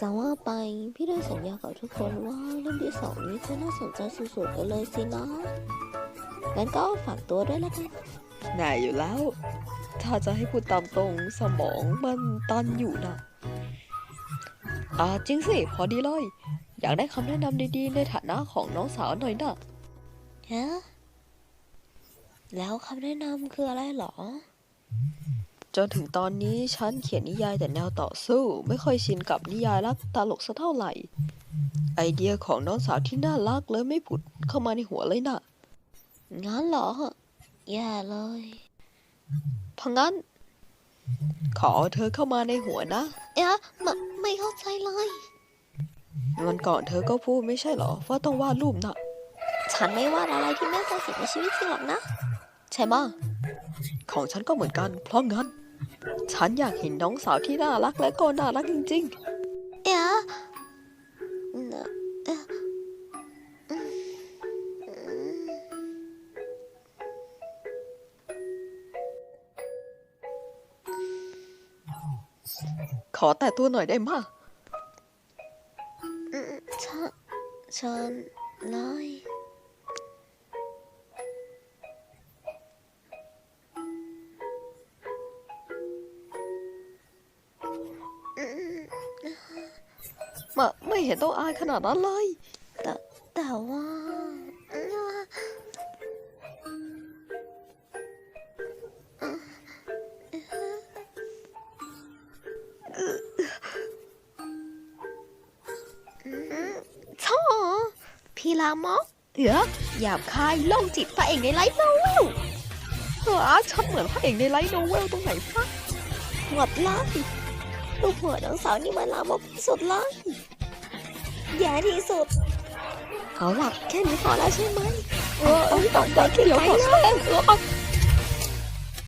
จะว่าไปพี่ได้สัญญากับทุกคนว่าเรื่องที่สองนี้จะน่าสนใจสุดๆไปเลยสินะงั้นก็ฝากตัวด้วยละกันแน่อยู่แล้ว ถ้าจะให้พูดตามตรงสมองมันตันอยู่นะอ่าจริงสิพอดีเลย อยากได้คำแนะนำดีๆ ในฐานะของน้องสาวหน่อยนะฮะแล้วคำแนะนำคืออะไรหรอ จนถึงตอนนี้ฉันเขียนนิยายแต่แนวต่อสู้ ไม่ค่อยชินกับนิยายรักตลกสักเท่าไหร่ ไอเดียของน้องสาวที่น่ารักเลยไม่ผุดเข้ามาในหัวเลยนะงั้นเหรอแย่เลยเพราะงั้น ขอเอาเธอเข้ามาในหัวนะเอ๊ะไม่ไม่เข้าใจเลยวันก่อนเธอก็พูดไม่ใช่เหรอ ว่าต้องวาดรูปน่ะฉันไม่วาดอะไรที่ไม่เคยเห็นในชีวิตจริงหรอกนะ ใช่มะของฉันก็เหมือนกัน เพราะงั้น ฉันอยากเห็นน้องสาวที่น่ารักและก็น่ารักจริงเอ๊ะเนอะเอ๊ะอืมอืมๆขอแต่ตัวหน่อยได้มะอืมเชิญเชิญเลย มาไม่เห็นต้องอายขนาดนั้นเลย แต่แต่ว่าเอ่อโธ่พี่ลามอกเดี๋ยหยาบคายโล่งจิตพระเอกในไลฟ์โนเวลเออฉันเหมือนพระเอกในไลท์โนเวลตรงไหนฟะหมดเลย ลูกหัวน้องสาวนี่มันลามกที่สุดเลยแย่ที่สุด เอาล่ะแค่นี้พอแล้วใช่ไหมเออต้องต่อไปขึ้นเดี๋ยวไปก่อนเลยเออ